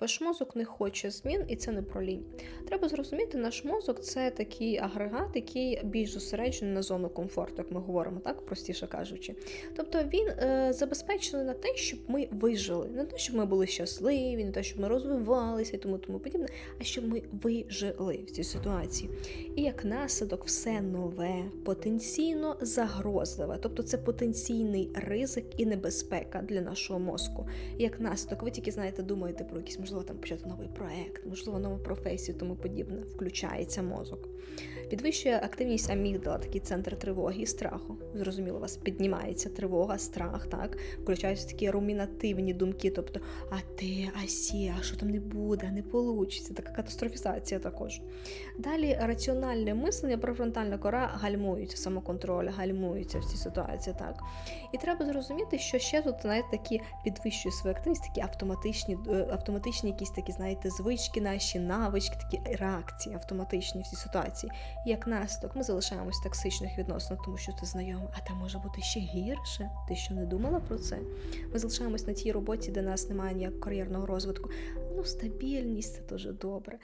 Ваш мозок не хоче змін, і це не про лінь. Треба зрозуміти, наш мозок це такий агрегат, який більш зосереджений на зону комфорту, як ми говоримо, так простіше кажучи. Тобто він е, забезпечений на те, щоб ми вижили, не те, щоб ми були щасливі, не те, щоб ми розвивалися і тому тому подібне, а щоб ми вижили в цій ситуації. І як наслідок, все нове, потенційно загрозливе, тобто це потенційний ризик і небезпека для нашого мозку. І як наслідок, ви тільки знаєте, думаєте про якийсь, можливо, там почати новий проект, можливо, нову професію, тому подібне. Включається мозок. Підвищує активність амігдала, такий центр тривоги і страху. Зрозуміло, у вас піднімається тривога, страх, так включаються такі румінативні думки, тобто, а ти, а сі, а що там не буде, не получиться. Така катастрофізація також. Далі раціональне мислення, префронтальна кора гальмується, самоконтроль, гальмується в цій ситуації. Так. І треба зрозуміти, що ще тут знаєте, такі підвищує свою активність, такі автоматичні, е, автоматичні якісь такі, знаєте, звички, наші навички, такі реакції автоматичні в цій ситуації. І як наслідок ми залишаємось в токсичних відносинах, тому що ти знайомий, а там може бути ще гірше. Ти що не думала про це? Ми залишаємось на тій роботі, де нас немає ніякого кар'єрного розвитку. Ну, стабільність це дуже добре.